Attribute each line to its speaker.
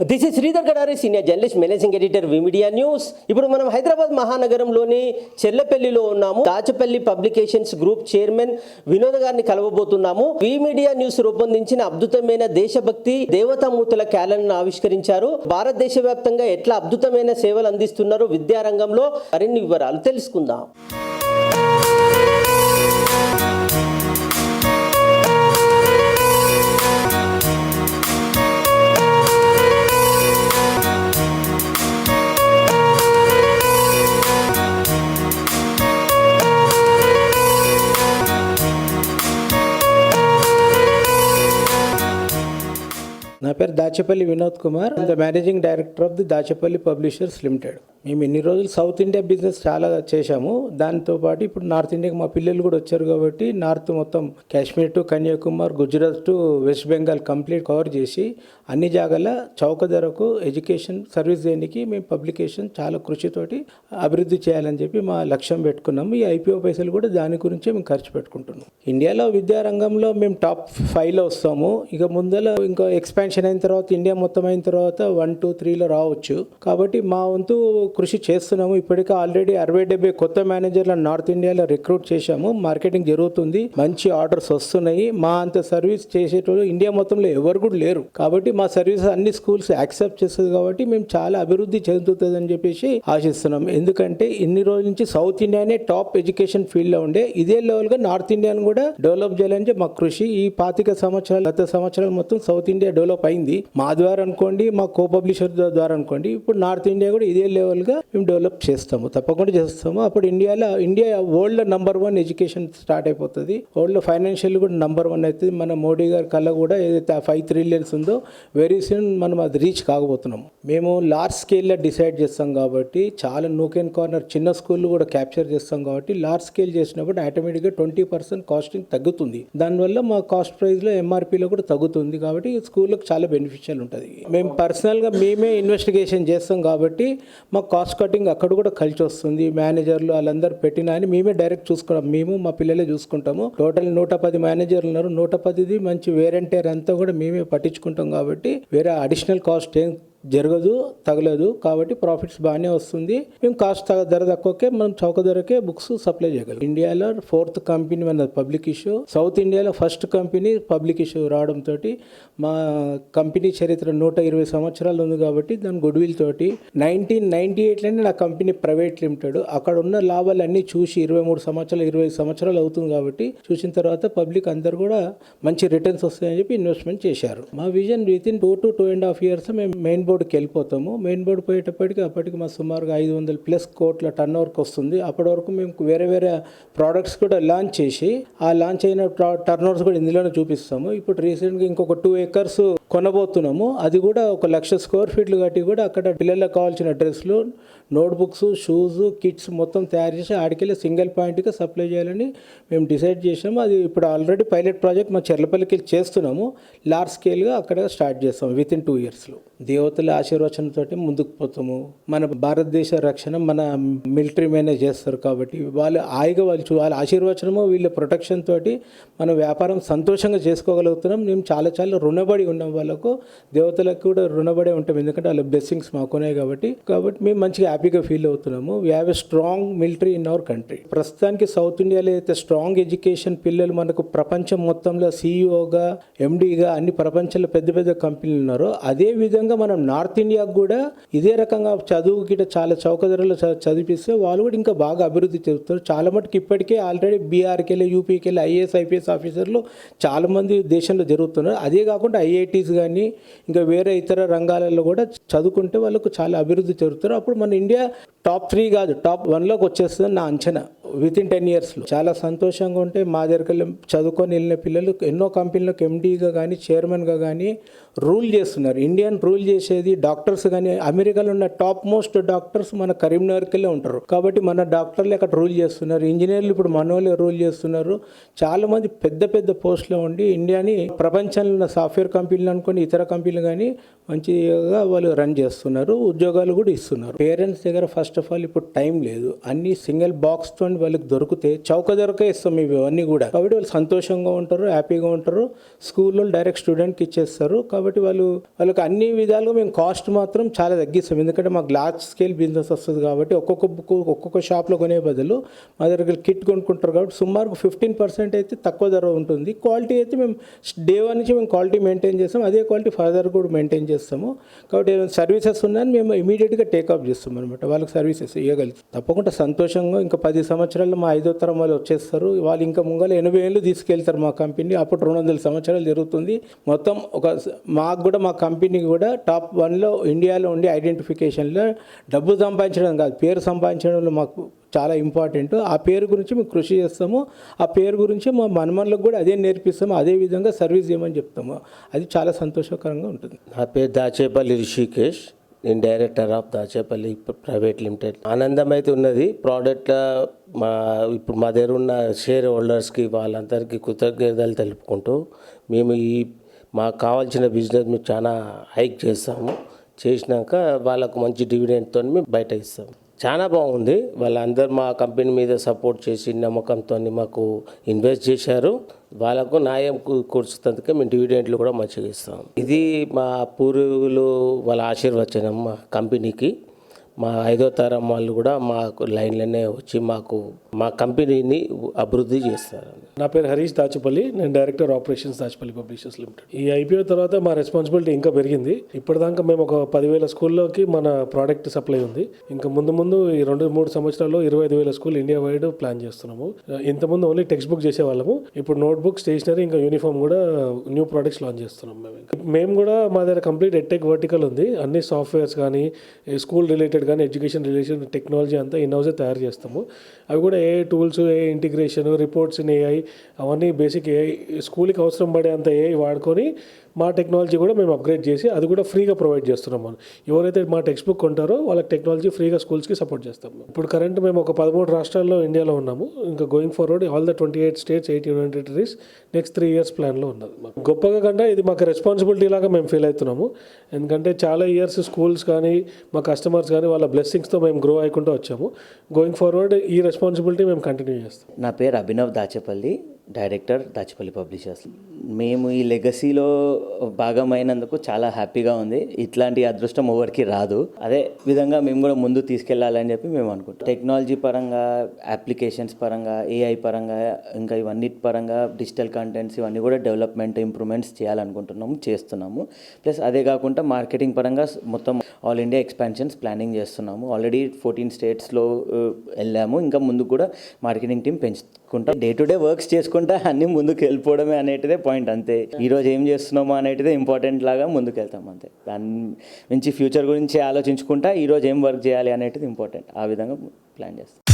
Speaker 1: This is Sridhar Gadari senior journalist managing editor V media news ఇప్పుడు మనం హైదరాబాద్ మహానగరంలోని చెల్లపల్లిలో ఉన్నాము. Dachepalli publications group chairman Vinod గారిని కలవబోతున్నాము. వి మీడియా న్యూస్ రూపొందించిన అద్భుతమైన దేశభక్తి దేవతామూర్తుల క్యాలెండర్ ఆవిష్కరించారు. భారతదేశ వ్యాప్తంగా ఎట్లా అద్భుతమైన సేవలు అందిస్తున్నారు విద్యారంగంలో మరిన్ని వివరాలు తెలుసుకుందాం.
Speaker 2: నా పేరు Dachepalli Vinod Kumar. The managing director of the Dachepalli publishers limited మేము ఇన్ని రోజులు సౌత్ ఇండియా బిజినెస్ చాలా చేశాము. దాంతో పాటు ఇప్పుడు నార్త్ ఇండియాకి మా పిల్లలు కూడా వచ్చారు కాబట్టి నార్త్ మొత్తం Kashmir to Kanyakumari Gujarat to West Bengal complete cover చేసి అన్ని జాగాల చౌక ధరకు ఎడ్యుకేషన్ సర్వీస్ దేనికి మేము పబ్లికేషన్ చాలా కృషితోటి అభివృద్ధి చేయాలని చెప్పి మా లక్ష్యం పెట్టుకున్నాము. ఈ ఐపీఓ పైసలు కూడా దాని గురించే మేము ఖర్చు పెట్టుకుంటున్నాం ఇండియాలో విద్యారంగంలో మేము టాప్ ఫైవ్లో వస్తాము. ఇక ముందర ఇంకా ఎక్స్పాన్షన్ అయిన తర్వాత ఇండియా మొత్తం అయిన తర్వాత వన్ టూ త్రీలో రావచ్చు. కాబట్టి మా వంతు కృషి చేస్తున్నాము. ఇప్పటికే ఆల్రెడీ అరవై డెబ్బై కొత్త మేనేజర్లను నార్త్ ఇండియాలో రిక్రూట్ చేశాము. మార్కెటింగ్ జరుగుతుంది. మంచి ఆర్డర్స్ వస్తున్నాయి. మా అంత సర్వీస్ చేసేటోళ్ళు ఇండియా మొత్తంలో ఎవరు కూడా లేరు. కాబట్టి మా సర్వీస్ అన్ని స్కూల్స్ యాక్సెప్ట్ చేస్తుంది కాబట్టి మేము చాలా అభివృద్ధి చెందుతుందని చెప్పేసి ఆశిస్తున్నాం. ఎందుకంటే ఇన్ని రోజుల నుంచి సౌత్ ఇండియానే టాప్ ఎడ్యుకేషన్ ఫీల్డ్లో ఉండే. ఇదే లెవెల్గా నార్త్ ఇండియాను కూడా డెవలప్ చేయాలని మా కృషి. ఈ పాతిక సంవత్సరాలు గత సంవత్సరాలు మొత్తం సౌత్ ఇండియా డెవలప్ అయింది. మా ద్వారా అనుకోండి మా కో పబ్లిషర్ ద్వారా అనుకోండి. ఇప్పుడు నార్త్ ఇండియా కూడా ఇదే లెవెల్ గా మేము డెవలప్ చేస్తాము. తప్పకుండా చేస్తాము. అప్పుడు ఇండియాలో India world number one education start అయిపోతుంది. వరల్డ్లో ఫైనాన్షియల్ కూడా నంబర్ వన్ అవుతుంది మన మోడీ గారి కళ కూడా ఏదైతే ఫైవ్ ట్రిలియన్స్ ఉందో వెరీ సూన్ మనం అది రీచ్ కాకపోతున్నాము మేము లార్జ్ స్కేల్లో డిసైడ్ చేస్తాం కాబట్టి చాలా నూక్ అండ్ కార్నర్ చిన్న స్కూళ్ళు కూడా క్యాప్చర్ చేస్తాం కాబట్టి లార్జ్ స్కేల్ చేసినప్పుడు ఆటోమేటిక్గా ట్వంటీ పర్సెంట్ కాస్టింగ్ తగ్గుతుంది. దానివల్ల మా కాస్ట్ ప్రైస్లో ఎంఆర్పీలో కూడా తగ్గుతుంది కాబట్టి స్కూళ్ళకి చాలా బెనిఫిషియల్ ఉంటుంది. మేము పర్సనల్గా మేమే ఇన్వెస్టిగేషన్ చేస్తాం కాబట్టి మా కాస్ట్ కటింగ్ అక్కడ కూడా కలిసి వస్తుంది. మేనేజర్లు వాళ్ళందరూ పెట్టిన అని మేమే డైరెక్ట్ చూసుకుంటాం మేము మా పిల్లలే చూసుకుంటాము. టోటల్ నూట పది మేనేజర్లు ఉన్నారు. నూట పదిది మంచి వేరెంటేర్ అంతా కూడా మేమే పట్టించుకుంటాం కాబట్టి వేరే అడిషనల్ కాస్ట్ ఏం జరగదు తగలదు. కాబట్టి ప్రాఫిట్స్ బాగానే వస్తుంది. మేము కాస్ట్ ధర తక్కువకే మనం చౌక ధరకే బుక్స్ సప్లై చేయగలం. ఇండియాలో ఫోర్త్ కంపెనీ మన పబ్లిక్ ఇష్యూ సౌత్ ఇండియాలో ఫస్ట్ కంపెనీ పబ్లిక్ ఇష్యూ రావడంతో మా కంపెనీ చరిత్ర నూట ఇరవై సంవత్సరాలు ఉంది కాబట్టి దాని గుడ్విల్ తోటి నైన్టీన్ నైన్టీ ఎయిట్లోనే నా కంపెనీ ప్రైవేట్ లిమిటెడ్ అక్కడ ఉన్న లాభాలు అన్నీ చూసి ఇరవై మూడు సంవత్సరాలు ఇరవై సంవత్సరాలు అవుతుంది కాబట్టి చూసిన తర్వాత పబ్లిక్ అందరు కూడా మంచి రిటర్న్స్ వస్తాయని చెప్పి ఇన్వెస్ట్మెంట్ చేశారు. మా vision within two to two and half years మేము మెయిన్ బోర్డుకి వెళ్ళిపోతాము మెయిన్ బోర్డు పోయేటప్పటికి అప్పటికి మా సుమారుగా ఐదు వందల ప్లస్ కోట్ల టర్న్ ఓవర్కి వస్తుంది. అప్పటి వరకు మేము వేరే వేరే ప్రోడక్ట్స్ కూడా లాంచ్ చేసి ఆ లాంచ్ అయిన టర్న్ ఓవర్స్ కూడా ఇందులోనే చూపిస్తాము. ఇప్పుడు రీసెంట్గా ఇంకొక టూ ఏకర్స్ కొనబోతున్నాము. అది కూడా ఒక లక్ష స్క్వేర్ ఫీట్లు కట్టి కూడా అక్కడ పిల్లలకు కావాల్సిన డ్రెస్సులు నోట్బుక్స్ షూస్ కిట్స్ మొత్తం తయారు చేసి ఆడికెళ్ళి సింగిల్ పాయింట్గా సప్లై చేయాలని మేము డిసైడ్ చేసాము అది ఇప్పుడు ఆల్రెడీ పైలట్ ప్రాజెక్ట్ మా చెర్లపల్లికి చేస్తున్నాము. లార్జ్ స్కేల్గా అక్కడ స్టార్ట్ చేస్తాము విత్ ఇన్ టూ ఇయర్స్లో దేవతల ఆశీర్వచనంతో ముందుకు పోతాము. మన భారతదేశ రక్షణ మన మిలిటరీ మేనేజ్ చేస్తారు కాబట్టి వాళ్ళు హాయిగా వాళ్ళు చూ- వాళ్ళ ఆశీర్వచనము వీళ్ళ ప్రొటెక్షన్ తోటి మన వ్యాపారం సంతోషంగా చేసుకోగలుగుతున్నాం. మేము చాలా చాలా రుణపడి ఉన్నాం. వాళ్ళకు దేవతలకు కూడా రుణపడే ఉంటాం. ఎందుకంటే వాళ్ళ బ్లెస్సింగ్స్ మాకున్నాయి కాబట్టి. కాబట్టి మేము మంచిగా హ్యాపీగా ఫీల్ అవుతున్నాము. We have a strong military in our country ప్రస్తుతానికి సౌత్ ఇండియాలో అయితే స్ట్రాంగ్ ఎడ్యుకేషన్ పిల్లలు మనకు ప్రపంచం మొత్తంలో సీఈఓగా ఎండీగా అన్ని ప్రపంచంలో పెద్ద పెద్ద కంపెనీలు ఉన్నారో. అదే విధంగా మనం నార్త్ ఇండియాకు కూడా ఇదే రకంగా చదువు గిట చాలా చౌక ధరలో చ- చదివిస్తే వాళ్ళు కూడా ఇంకా బాగా అభివృద్ధి చెందుతారు. చాలా మటుకు ఇప్పటికే ఆల్రెడీ బీఆర్కి వెళ్ళి యూపీకి వెళ్ళి ఐఏఎస్ ఐపీఎస్ ఆఫీసర్లు చాలామంది దేశంలో జరుగుతున్నారు. అదే కాకుండా ఐఐటీస్ కానీ ఇంకా వేరే ఇతర రంగాలలో కూడా చదువుకుంటే వాళ్ళకు చాలా అభివృద్ధి చెందుతారు అప్పుడు మన ఇండియా టాప్ త్రీ కాదు టాప్ వన్లోకి వచ్చేస్తుంది నా అంచనా. విత్ ఇన్ టెన్ ఇయర్స్లో చాలా సంతోషంగా ఉంటే మా దగ్గరికి వెళ్ళి చదువుకొని వెళ్ళిన పిల్లలు ఎన్నో కంపెనీలకు ఎండీగా కానీ చైర్మన్గా కానీ రూల్ చేస్తున్నారు. ఇండియన్ రూల్ చేసేది డాక్టర్స్ కానీ అమెరికాలో ఉన్న టాప్ మోస్ట్ డాక్టర్స్ మన కరీంనగర్కెళ్ళే ఉంటారు. కాబట్టి మన డాక్టర్లు అక్కడ రూల్ చేస్తున్నారు. ఇంజనీర్లు ఇప్పుడు మనోళ్ళు రూల్ చేస్తున్నారు. చాలా మంది పెద్ద పెద్ద పోస్ట్లో ఉండి ఇండియాని ప్రపంచంలో ఉన్న సాఫ్ట్వేర్ కంపెనీలు అనుకోని ఇతర కంపెనీలు కానీ మంచిగా వాళ్ళు రన్ చేస్తున్నారు. ఉద్యోగాలు కూడా ఇస్తున్నారు. పేరెంట్స్ దగ్గర ఫస్ట్ ఫస్ట్ ఆఫ్ ఆల్ ఇప్పుడు టైం లేదు. అన్ని సింగిల్ బాక్స్తో వాళ్ళకి దొరికితే చౌక దొరక ఇస్తాం ఇవి అన్నీ కూడా. కాబట్టి వాళ్ళు సంతోషంగా ఉంటారు హ్యాపీగా ఉంటారు. స్కూల్లో డైరెక్ట్ స్టూడెంట్కి ఇచ్చేస్తారు. కాబట్టి కాబట్టి వాళ్ళు వాళ్ళకి అన్ని విధాలుగా మేము కాస్ట్ మాత్రం చాలా తగ్గిస్తాం. ఎందుకంటే మాకు లార్జ్ స్కేల్ బిజినెస్ వస్తుంది కాబట్టి ఒక్కొక్క బుక్ ఒక్కొక్క షాప్లో కొనే బదులు మా దగ్గర కిట్ కొనుక్కుంటారు కాబట్టి సుమారు ఫిఫ్టీన్ పర్సెంట్ అయితే తక్కువ ధర ఉంటుంది. క్వాలిటీ అయితే మేము డే వన్ నుంచి మేము క్వాలిటీ మెయింటైన్ చేస్తాం. అదే క్వాలిటీ ఫర్దర్ కూడా మెయింటైన్ చేస్తాము. కాబట్టి ఏమైనా సర్వీసెస్ ఉన్నాయని మేము ఇమీడియట్గా టేకప్ చేస్తాం అనమాట వాళ్ళకి సర్వీసెస్ ఇవ్వగలుగుతాం తప్పకుండా సంతోషంగా ఇంకా పది సంవత్సరాల్లో మా ఐదో తరం వాళ్ళు వచ్చేస్తారు. వాళ్ళు ఇంకా ముంగల ఎనభై ఏళ్ళు తీసుకెళ్తారు మా కంపెనీ అప్పుడు రెండు వందల సంవత్సరాలు జరుగుతుంది. మొత్తం ఒక మాకు కూడా మా కంపెనీకి కూడా టాప్ వన్లో ఇండియాలో ఉండి ఐడెంటిఫికేషన్లో డబ్బు సంపాదించడం కాదు పేరు సంపాదించడంలో మాకు చాలా ఇంపార్టెంట్. ఆ పేరు గురించి మేము కృషి చేస్తాము. ఆ పేరు గురించి మా మనమన్లకు కూడా అదే నేర్పిస్తాము అదే విధంగా సర్వీస్ చేయమని చెప్తాము. అది చాలా సంతోషకరంగా ఉంటుంది.
Speaker 1: నా పేరు దాచేపల్లి రిషికేష్. నేను director of Dachepalli private limited. ఆనందం అయితే ఉన్నది ప్రోడక్ట్ మా ఇప్పుడు మా దగ్గర ఉన్న షేర్ హోల్డర్స్కి వాళ్ళందరికీ కృతజ్ఞతలు తెలుపుకుంటూ మేము ఈ మాకు కావాల్సిన బిజినెస్ మేము చాలా హైక్ చేస్తాము. చేసినాక వాళ్ళకు మంచి డివిడెంట్తో మేము బయట ఇస్తాము. చాలా బాగుంది. వాళ్ళందరూ మా కంపెనీ మీద సపోర్ట్ చేసి నమ్మకంతో మాకు ఇన్వెస్ట్ చేశారు. వాళ్ళకు న్యాయం కూర్చున్నందుకే మేము డివిడెంట్లు కూడా మంచిగా ఇస్తాం ఇది మా పూర్వీకులు వాళ్ళ ఆశీర్వచనం మా కంపెనీకి. మా ఐదో తరం వాళ్ళు కూడా మాకు లైన్లోనే వచ్చి మాకు మా కంపెనీని అభివృద్ధి చేస్తారు.
Speaker 3: నా పేరు హరీష్ దాచపల్లి నేను director operations Dachepalli publishers limited. ఈ ఐపీఓ తర్వాత మా రెస్పాన్సిబిలిటీ ఇంకా పెరిగింది. ఇప్పటిదాకా మేము ఒక పదివేల స్కూల్లోకి మన ప్రోడక్ట్ సప్లై ఉంది. ఇంకా ముందు ముందు ఈ రెండు మూడు సంవత్సరాల్లో ఇరవై ఐదు వేల స్కూల్ ఇండియా వైడ్ ప్లాన్ చేస్తున్నాము. ఇంతకుముందు ఓన్లీ టెక్స్ట్ బుక్ చేసేవాళ్ళము. ఇప్పుడు నోట్ బుక్ స్టేషనరీ ఇంకా యూనిఫామ్ కూడా న్యూ ప్రోడక్ట్స్ లాంచ్ చేస్తున్నాం మేము. మేము కూడా మా దగ్గర కంప్లీట్ ఎట్టెక్ వర్టికల్ ఉంది. అన్ని సాఫ్ట్వేర్స్ కానీ స్కూల్ రిలేటెడ్ కానీ ఎడ్యుకేషన్ రిలేషన్ టెక్నాలజీ అంతా ఇన్హౌసే తయారు చేస్తాము. అవి కూడా ఏ tools A integration reports in AI అవన్నీ బేసిక్ ఏఐ స్కూల్కి అవసరం పడే అంత ఏఐ వాడుకొని మా టెక్నాలజీ కూడా మేము అప్గ్రేడ్ చేసి అది కూడా ఫ్రీగా ప్రొవైడ్ చేస్తున్నాం మనం. ఎవరైతే మా టెక్స్ట్ బుక్ కొంటారో వాళ్ళకి టెక్నాలజీ ఫ్రీగా స్కూల్స్కి సపోర్ట్ చేస్తాం. ఇప్పుడు కరెంట్ మేము ఒక పదమూడు రాష్ట్రాల్లో ఇండియాలో ఉన్నాము. ఇంకా going forward all the twenty eight states eight union territories next three years ప్లాన్లో ఉన్నది మాకు. గొప్పగా కంటే ఇది మాకు రెస్పాన్సిబిలిటీ లాగా మేము ఫీల్ అవుతున్నాము. ఎందుకంటే చాలా ఇయర్స్ స్కూల్స్ కానీ మా కస్టమర్స్ కానీ వాళ్ళ బ్లెస్సింగ్స్తో మేము గ్రో అయ్యకుండా వచ్చాము. గోయింగ్ ఫార్వర్డ్ ఈ రెస్పాన్సిబిలిటీ మేము కంటిన్యూ చేస్తాం.
Speaker 4: నా పేరు అభినవ్ దాచేపల్లి డైరెక్టర్ దాచేపల్లి పబ్లిషర్స్ మేము ఈ లెగసీలో భాగమైనందుకు చాలా హ్యాపీగా ఉంది. ఇట్లాంటి అదృష్టం ఎవరికి రాదు. అదే విధంగా మేము కూడా ముందు తీసుకెళ్ళాలని చెప్పి మేము అనుకుంటాం టెక్నాలజీ పరంగా అప్లికేషన్స్ పరంగా ఏఐ పరంగా ఇంకా ఇవన్నీ పరంగా డిజిటల్ కంటెంట్స్ ఇవన్నీ కూడా డెవలప్మెంట్ ఇంప్రూవ్మెంట్స్ చేయాలనుకుంటున్నాము చేస్తున్నాము. ప్లస్ అదే కాకుండా మార్కెటింగ్ పరంగా మొత్తం ఆల్ ఇండియా ఎక్స్పాన్షన్స్ ప్లానింగ్ చేస్తున్నాము. ఆల్రెడీ ఫోర్టీన్ స్టేట్స్లో వెళ్ళాము. ఇంకా ముందు కూడా మార్కెటింగ్ టీం చేసుకుంటా డే టు డే వర్క్స్ చేసుకుంటా అన్ని ముందుకు వెళ్ళిపోవడమే అనేటిదే పాయింట్ అంతే. ఈరోజు ఏం చేస్తున్నామో అనేటిదే ఇంపార్టెంట్ లాగా ముందుకు వెళ్తాం అంతే. దాని నుంచి ఫ్యూచర్ గురించి ఆలోచించుకుంటా ఈరోజు ఏం వర్క్ చేయాలి అనేటిది ఇంపార్టెంట్. ఆ విధంగా ప్లాన్ చేస్తాం.